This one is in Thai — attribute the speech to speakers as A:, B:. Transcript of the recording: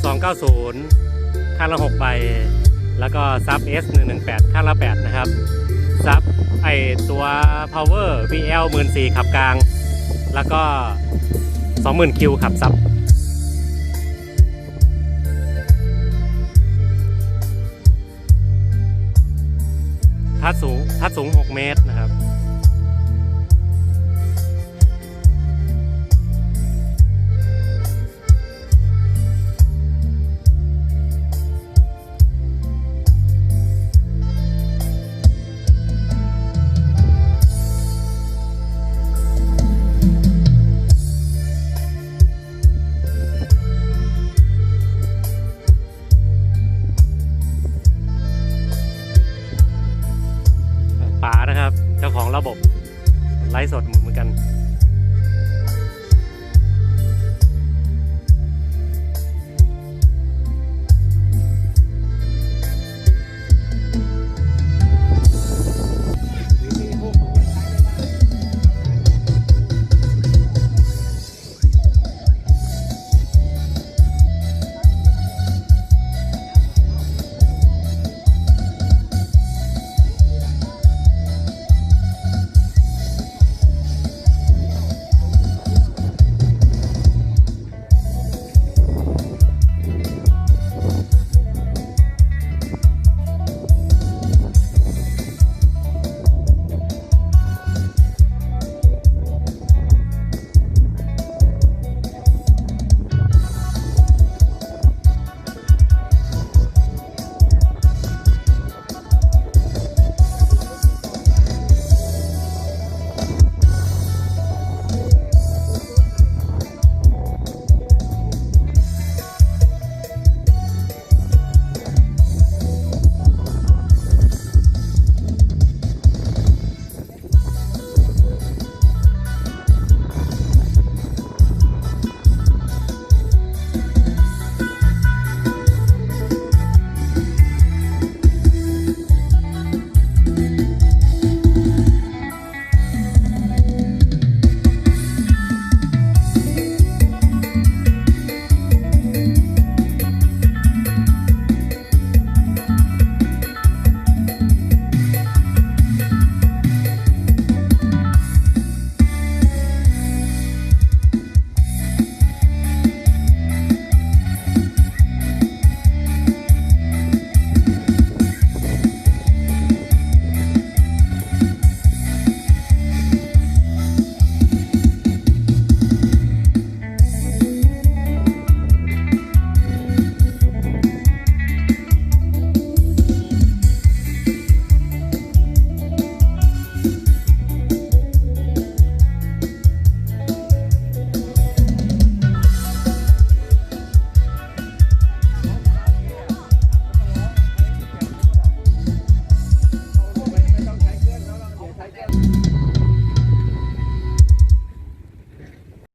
A: 290 ข้างละ 6 ใบ แล้วก็ซับ S 118 ข้างละ 8 นะครับ ซับไอตัว power VL 14ขับกลาง แล้วก็ 20,000 คิวขับซับทัดสูงทัดสูง 6 เมตรนะครับ ระบบไลฟ์สดเหมือนกัน